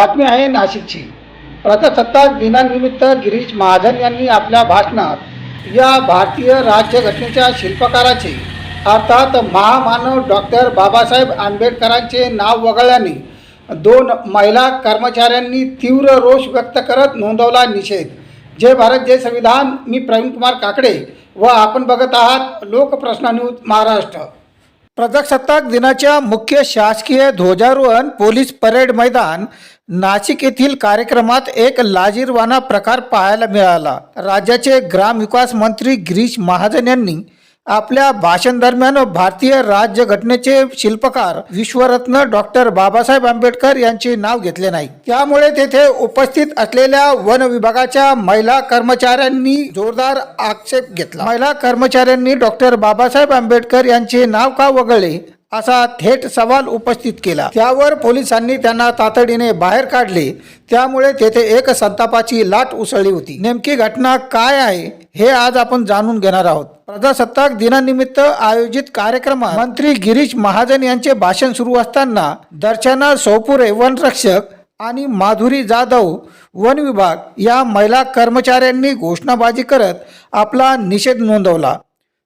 बातमी आहे नाशिकची. प्रजासत्ताक दिनानिमित्त गिरीश महाजन यांनी आपल्या भाषणात या भारतीय राज्यघटनेच्या शिल्पकाराचे अर्थात महामानव डॉक्टर बाबासाहेब आंबेडकरांचे नाव वगळल्याने दोन महिला कर्मचाऱ्यांनी तीव्र रोष व्यक्त करत नोंदवला निषेध. जय भारत जय संविधान. मी प्रवीण कुमार काकडे व आपण बघत आहात लोकप्रश्न न्यूज महाराष्ट्र. प्रजासत्ताक दिनाच्या मुख्य शासकीय ध्वजारोहण पोलीस परेड मैदान नाशिक येथील कार्यक्रमात एक लाजीरवाना प्रकार पाहायला मिळाला. राज्याचे ग्रामविकास मंत्री गिरीश महाजन यांनी आपल्या भाषण दरम्यान भारतीय राज्यघटनेचे शिल्पकार विश्वरत्न डॉक्टर बाबासाहेब आंबेडकर यांचे नाव घेतले नाही. त्यामुळे तेथे उपस्थित असलेल्या वन विभागाच्या महिला कर्मचाऱ्यांनी जोरदार आक्षेप घेतला. महिला कर्मचाऱ्यांनी डॉक्टर बाबासाहेब आंबेडकर यांचे नाव का वगळले असा थेट सवाल उपस्थित केला. त्यावर पोलिसांनी त्यांना तातडीने बाहेर काढले. त्यामुळे तेथे एक संतापाची लाट उसळली होती. नेमकी घटना काय आहे? हे आज आपण जाणून घेणार आहोत. प्रजासत्ताक दिनानिमित्त आयोजित कार्यक्रमात मंत्री गिरीश महाजन यांचे भाषण सुरू असताना दर्शना सोपुरे वनरक्षक आणि माधुरी जाधव वन विभाग या महिला कर्मचाऱ्यांनी घोषणाबाजी करत आपला निषेध नोंदवला.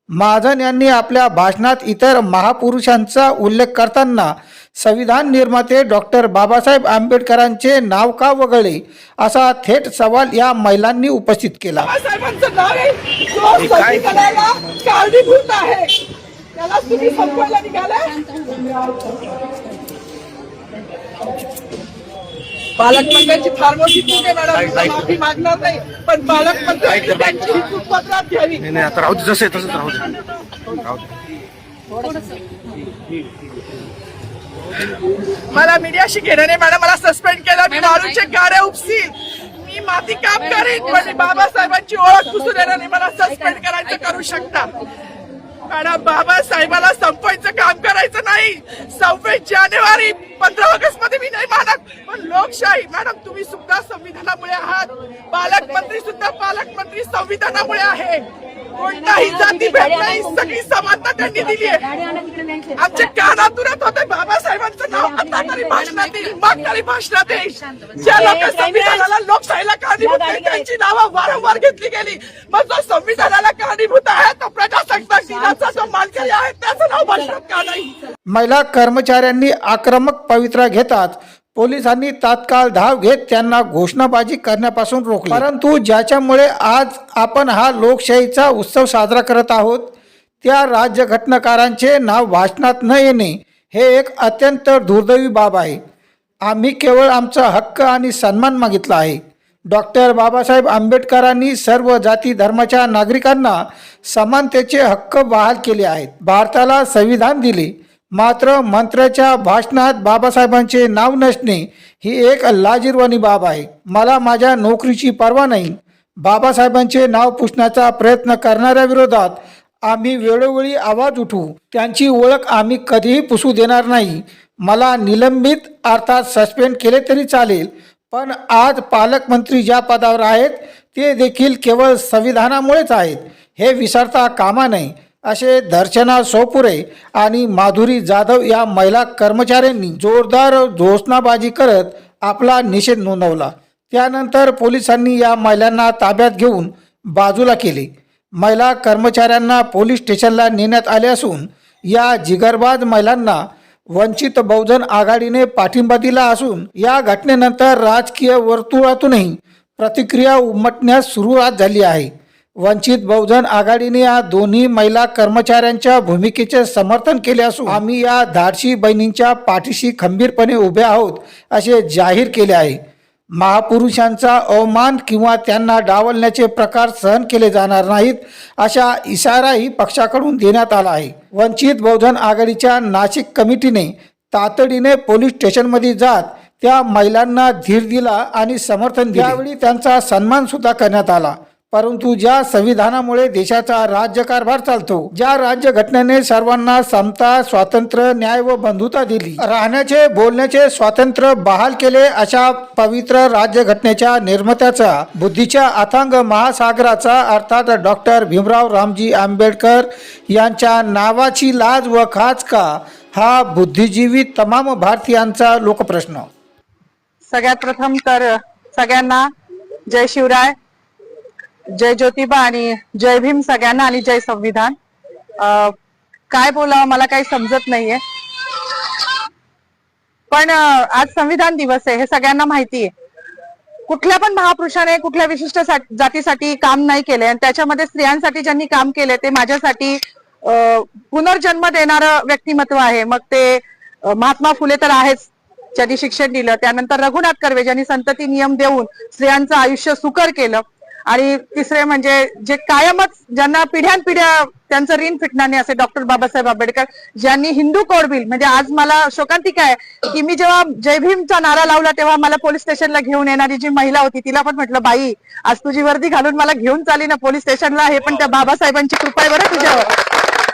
महाजन यांनी आपल्या भाषणात इतर महापुरुषांचा उल्लेख करताना संविधान निर्माते डॉक्टर बाबासाहेब आंबेडकरांचे नाव का वगळले असा थेट सवाल या महिलांनी उपस्थित केला. बाबासाहेबांचं नाव आहे. जो संविधानाला कारणीभूत आहे. त्याला तुम्ही संपवायला निघाले? पालकमंत्र्यांची फार मोठी चूक आहे मॅडम. माफी मागणार नाही. पण त्यांची ही चूक पत्रात घ्यावी नाही नाही आता राहू दे जसं आहे तसंच राहू दे. राहू दे. मला मीडियाशी घेणं नाही मॅडम मला सस्पेंड केलं. मी मारूचे गाड्या उपसील मी माती काम करीन पण बाबासाहेबांची ओळख पुसून येणार नाही मला सस्पेंड करायचं करू शकता. मॅडम बाबासाहेबाला संपवायचं काम करायचं नाही. सव्वीस जानेवारी पंधरा ऑगस्टमध्ये मी नाही मानत. पण लोकशाही मॅडम तुम्ही सुद्धा संविधानामुळे आहात. पालकमंत्री सुद्धा पालकमंत्री संविधानामुळे आहे. कोणताही जाती भेट नाही सगळी समानता त्यांनी दिली आहे. आमच्या कानातुरात होते बाबासाहेबांचं नाव आता ज्या लोक संविधानाला लोकशाहीला कारणीभूत आहेत, त्यांची नावं वारंवार घेतली गेली. मग जो संविधानाला कारणीभूत आहे तो प्रजासत्ताक दिनाचा जो मानकरी आहे त्याचं नाव भाषणात का नाही? महिला कर्मचाऱ्यांनी आक्रमक पवित्रा घेताच पोलिसांनी तात्काळ धाव घेत त्यांना घोषणाबाजी करण्यापासून रोखले. परंतु ज्याच्यामुळे आज आपण हा लोकशाहीचा उत्सव साजरा करत आहोत त्या राज्यघटनाकारांचे नाव भाषणात न येणे हे एक अत्यंत दुर्दैवी बाब आहे. आम्ही केवळ आमचा हक्क आणि सन्मान मागितला आहे. डॉक्टर बाबासाहेब आंबेडकरांनी सर्व जाती धर्माच्या नागरिकांना समानतेचे हक्क बहाल केले आहेत. भारताला संविधान दिले. मात्र मंत्र्याच्या भाषणात बाबासाहेबांचे नाव नसणे ही एक लाजीरवाणी बाब आहे. मला माझ्या नोकरीची पर्वा नाही. बाबासाहेबांचे नाव पुसण्याचा प्रयत्न करणाऱ्या विरोधात आम्ही वेळोवेळी आवाज उठवू त्यांची ओळख आम्ही कधीही पुसू देणार नाही. मला निलंबित अर्थात सस्पेंड केले तरी चालेल पण आज पालकमंत्री ज्या पदावर आहेत ते देखील केवळ संविधानामुळेच आहेत. हे विसरता कामा नये असे दर्शना सोपुरे आणि माधुरी जाधव या महिला कर्मचाऱ्यांनी जोरदार घोषणाबाजी करत आपला निषेध नोंदवला. त्यानंतर पोलिसांनी या महिलांना ताब्यात घेऊन बाजूला केले. महिला कर्मचाऱ्यांना पोलीस स्टेशनला नेण्यात आले असून या जिगरबाज महिलांना वंचित बहुजन आघाडीने पाठिंबा दिला असून या घटनेनंतर राजकीय वर्तुळातूनही प्रतिक्रिया उमटण्यास सुरुवात झाली आहे. वंचित बहुजन आघाडीने या दोन्ही महिला कर्मचाऱ्यांच्या भूमिकेचे समर्थन केले असून आम्ही या धाडशी बहिणींच्या पाठीशी खंबीरपणे उभे आहोत असे जाहीर केले आहे. महापुरुषांचा अवमान किंवा त्यांना डावलण्याचे प्रकार सहन केले जाणार नाहीत अशा इशाराही पक्षाकडून देण्यात आला आहे. वंचित बहुजन आघाडीच्या नाशिक कमिटीने तातडीने पोलीस स्टेशनमध्ये जात त्या महिलांना धीर दिला आणि समर्थन दिले. यावेळी त्यांचा सन्मान सुद्धा करण्यात आला. परंतु ज्या संविधानामुळे देशाचा राज्यकारभार चालतो ज्या राज्यघटनेने सर्वांना समता स्वातंत्र्य न्याय व बंधुता दिली राहण्याचे बोलण्याचे स्वातंत्र्य बहाल केले अशा पवित्र राज्यघटनेच्या निर्मात्याचा बुद्धीच्या अथांग महासागराचा अर्थात डॉक्टर भीमराव रामजी आंबेडकर यांच्या नावाची लाज व खाच का हा बुद्धिजीवी तमाम भारतीयांचा लोकप्रश्न. सगळ्यात प्रथम तर सगळ्यांना जय शिवराय. जय ज्योतिबा आणि जय भीम सगळ्यांना आणि जय संविधान. काय बोलावं मला काही समजत नाहीये. पण आज संविधान दिवस आहे हे सगळ्यांना माहिती आहे. कुठल्या पण महापुरुषाने कुठल्या विशिष्ट जातीसाठी काम नाही केले आणि त्याच्यामध्ये स्त्रियांसाठी ज्यांनी काम केले ते माझ्यासाठी पुनर्जन्म देणारं व्यक्तिमत्व आहे. मग ते महात्मा फुले तर आहेच ज्यांनी शिक्षण दिलं. त्यानंतर रघुनाथ कर्वे ज्यांनी संतती नियम देऊन स्त्रियांचं आयुष्य सुकर केलं. आणि तिसरे म्हणजे जे कायमच ज्यांना पिढ्यानपिढ्या त्यांचं ऋण फिटणार नाही असे डॉक्टर बाबासाहेब आंबेडकर ज्यांनी हिंदू कोड बिल म्हणजे आज मला शोकांतिका आहे की मी जेव्हा जय भीमचा नारा लावला तेव्हा मला पोलीस स्टेशनला घेऊन येणारी जी महिला होती तिला पण म्हटलं बाई आज तुझी वर्दी घालून मला घेऊन चाली ना पोलीस स्टेशनला हे पण त्या बाबासाहेबांची कृपा आहे बरं तुझ्यावर.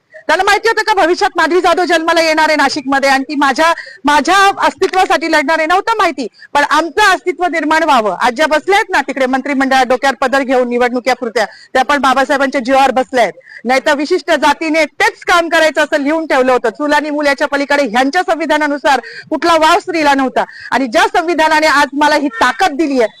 त्यांना माहिती होतं का भविष्यात माधवी जाधव जन्माला येणार आहे नाशिकमध्ये आणि ती माझ्या माझ्या अस्तित्वासाठी लढणार आहे नव्हतं माहिती पण आमचं अस्तित्व निर्माण व्हावं. आज ज्या बसल्या आहेत ना तिकडे मंत्रिमंडळात डोक्यावर पदर घेऊन निवडणुक्या पुरत्या त्या पण बाबासाहेबांच्या जीवावर बसल्या आहेत. नाही तर विशिष्ट जातीने तेच काम करायचं असं लिहून ठेवलं होतं. चूल आणि मूल याच्या पलीकडे ह्यांच्या संविधानानुसार कुठला वाव स्त्रीला नव्हता. आणि ज्या संविधानाने आज मला ही ताकद दिली आहे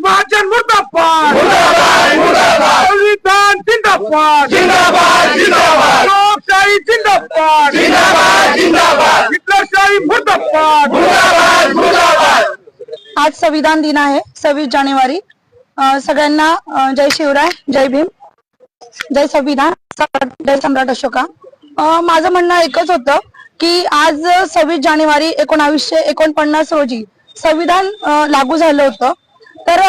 महाजन मुर्दाबाद. संविधान जिंदाबाद. जिंदाबाद जिंदाबाद. लोकशाही जिंदाबाद. जिंदाबाद जिंदाबाद. हिटलरशाही मुर्दाबाद. मुर्दाबाद मुर्दाबाद. आज संविधान दिन आहे सव्वीस जानेवारी. सगळ्यांना जय शिवराय जय भीम. जय संविधान सम्राट- जय सम्राट अशोका. माझं म्हणणं एकच होतं की आज सव्वीस जानेवारी एकोणावीसशे एकोणपन्नास रोजी संविधान लागू झालं होतं. तर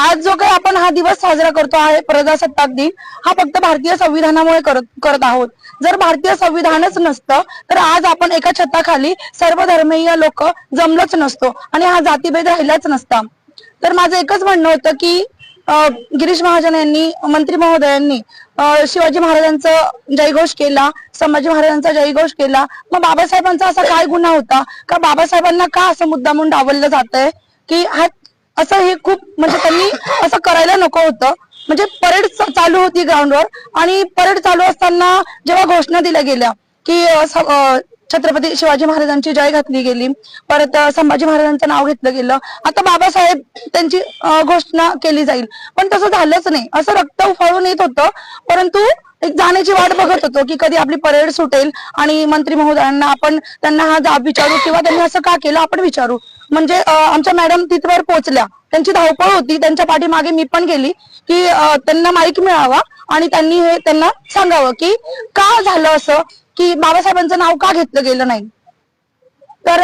आज जो काही आपण हा दिवस साजरा करतो आहे प्रजासत्ताक दिन हा फक्त भारतीय संविधानामुळे करत करत आहोत. जर भारतीय संविधानच नसतं तर आज आपण एका छताखाली सर्व धर्मीय लोक जमलोच नसतो आणि हा जातीभेद राहिलाच नसता. तर माझं एकच म्हणणं होतं की गिरीश महाजन यांनी मंत्री महोदयांनी शिवाजी महाराजांचा जयघोष केला संभाजी महाराजांचा जयघोष केला. मग बाबासाहेबांचा असा काय गुन्हा होता? का बाबासाहेबांना का असं मुद्दामून डावललं जात आहे की हा असं हे खूप म्हणजे त्यांनी असं करायला नको होतं. म्हणजे परेड चालू होती ग्राउंडवर आणि परेड चालू असताना जेव्हा घोषणा दिल्या गेल्या की छत्रपती शिवाजी महाराजांची जय घातली गेली. परत संभाजी महाराजांचं नाव घेतलं गेलं. आता बाबासाहेब त्यांची घोषणा केली जाईल. पण तसं झालंच नाही. असं रक्त उफाळून येत होतं. परंतु एक जाण्याची वाट बघत होतो की कधी आपली परेड सुटेल आणि मंत्री महोदयांना आपण त्यांना हा जाब विचारू किंवा त्यांनी असं का केलं आपण विचारू. म्हणजे आमच्या मॅडम तिथवर पोहोचल्या त्यांची धावपळ होती. त्यांच्या पाठीमागे मी पण गेली की त्यांना माईक मिळावा आणि त्यांनी हे त्यांना सांगावं की का झालं असं? की बाबासाहेबांचं नाव का घेतलं गेलं नाही? तर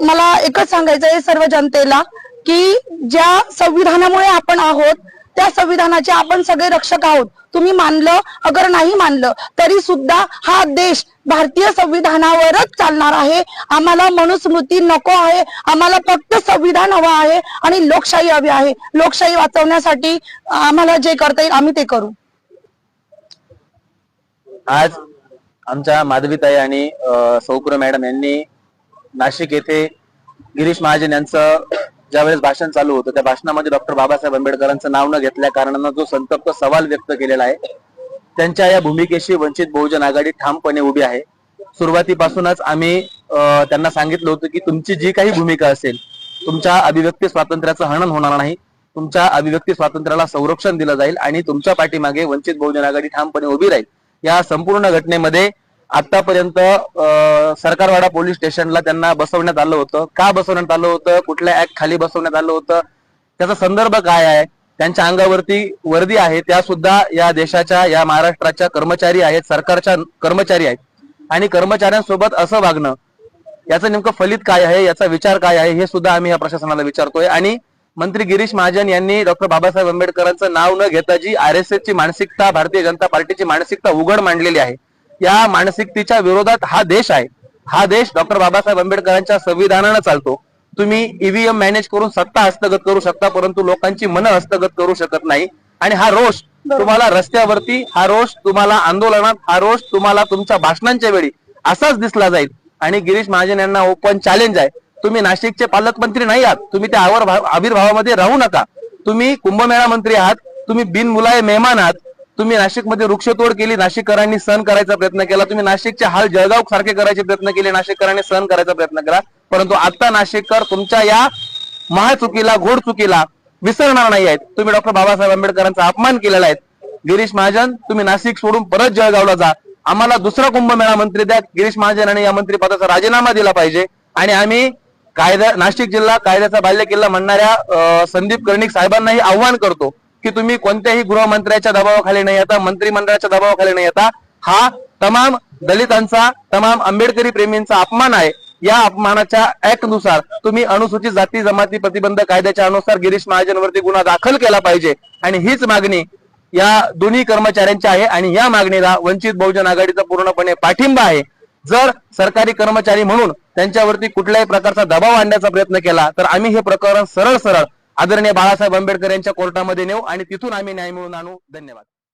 मला एकच सांगायचं आहे सर्व जनतेला की ज्या संविधानामुळे आपण आहोत त्या संविधानाचे आपण सगळे रक्षक आहोत. तुम्ही मानलं अगर नाही मानलं तरी सुद्धा हा देश भारतीय संविधानावरच चालणार आहे. आम्हाला मनुस्मृती नको आहे आम्हाला फक्त संविधान हवं आहे आणि लोकशाही हवी आहे. लोकशाही वाचवण्यासाठी आम्हाला जे करता येईल आम्ही ते करू. आज आमच्या माधवीताई आणि सौकुर मॅडम यांनी नाशिक येथे गिरीश महाजन यांचं ज्यावेळेस भाषण चालू होतं त्या भाषणामध्ये डॉक्टर बाबासाहेब आंबेडकरांचं नाव न घेतल्या कारणानं जो संतप्त सवाल व्यक्त केलेला आहे त्यांच्या या भूमिकेशी वंचित बहुजन आघाडी ठामपणे उभी आहे. सुरुवातीपासूनच आम्ही त्यांना सांगितलं होतं की तुमची जी काही भूमिका असेल तुमच्या अभिव्यक्ती स्वातंत्र्याचं हनन होणार नाही तुमच्या अभिव्यक्ती स्वातंत्र्याला संरक्षण दिलं जाईल आणि तुमच्या पाठीमागे वंचित बहुजन आघाडी ठामपणे उभी राहील. या संपूर्ण घटनेमध्ये आतापर्यंत अं, सरकारवाडा पोलीस स्टेशनला त्यांना बसवण्यात आलं होतं. का बसवण्यात आलं होतं? कुठल्या ऍक्ट खाली बसवण्यात आलं होतं? त्याचा संदर्भ काय आहे? त्यांच्या अंगावरती वर्दी आहे. त्या सुद्धा या देशाच्या या महाराष्ट्राच्या कर्मचारी आहेत सरकारच्या कर्मचारी आहेत. आणि कर्मचाऱ्यांसोबत असं वागणं याचं नेमकं फलित काय आहे? याचा विचार काय आहे? हे सुद्धा आम्ही या प्रशासनाला विचारतोय. आणि मंत्री गिरीश महाजन यांनी डॉक्टर बाबासाहेब आंबेडकरांचं नाव न घेता जी आर एस ची मानसिकता भारतीय जनता पार्टीची मानसिकता उघड मांडलेली आहे या मानसिकतेच्या विरोधात हा देश आहे. हा देश डॉक्टर बाबासाहेब आंबेडकरांच्या संविधानानं चालतो. तुम्ही ईव्हीएम मॅनेज करून सत्ता हस्तगत करू शकता परंतु लोकांची मनं हस्तगत करू शकत नाही. आणि हा रोष तुम्हाला रस्त्यावरती हा रोष तुम्हाला आंदोलनात हा रोष तुम्हाला तुमच्या भाषणांच्या वेळी असाच दिसला जाईल. आणि गिरीश महाजन यांना ओपन चॅलेंज आहे. तुम्ही नाशिकचे पालकमंत्री नाही आहात. तुम्ही त्या आवर आविर्भावामध्ये राहू नका. तुम्ही कुंभमेळा मंत्री आहात. तुम्ही बिनमुलाय मेहमान आहात. तुम्ही नाशिकमध्ये वृक्षतोड केली नाशिककरांनी सहन करायचा प्रयत्न केला. तुम्ही नाशिकचे हाल जळगाव सारखे करायचे प्रयत्न केले नाशिककरांनी सहन करायचा प्रयत्न केला. परंतु आता नाशिककर तुमच्या या महाचुकीला घोड चुकीला विसरणार नाही आहेत. तुम्ही डॉक्टर बाबासाहेब आंबेडकरांचा अपमान केलेला आहे गिरीश महाजन तुम्ही नाशिक सोडून परत जळगावला जा. आम्हाला दुसरा कुंभमेळा मंत्री द्या. गिरीश महाजन यांनी या मंत्रिपदाचा राजीनामा दिला पाहिजे. आणि आम्ही कायदा नाशिक जिल्हा कायद्याचा बाल्य किल्ला म्हणणाऱ्या संदीप कर्णिक साहेबांनाही आव्हान करतो की तुम्ही कोणत्याही गृहमंत्र्याच्या दबावाखाली नाही येता मंत्रिमंडळाच्या दबावाखाली नाही येता हा तमाम दलितांचा तमाम आंबेडकरी प्रेमींचा अपमान आहे. या अपमानाच्या ऍक्टनुसार तुम्ही अनुसूचित जाती जमाती प्रतिबंध कायद्याच्या अनुसार गिरीश महाजनवरती गुन्हा दाखल केला पाहिजे. आणि हीच मागणी या दोन्ही कर्मचाऱ्यांची आहे आणि या मागणीला वंचित बहुजन आघाडीचा पूर्णपणे पाठिंबा आहे. जर सरकारी कर्मचारी म्हणून त्यांच्यावरती कुठल्याही प्रकारचा दबाव आणण्याचा प्रयत्न केला तर आम्ही हे प्रकरण सरळ सरळ आदरणीय बाळासाहेब आंबेडकर यांच्या कोर्टामध्ये नेऊ आणि तिथून आम्ही न्याय मिळवून आणू. धन्यवाद.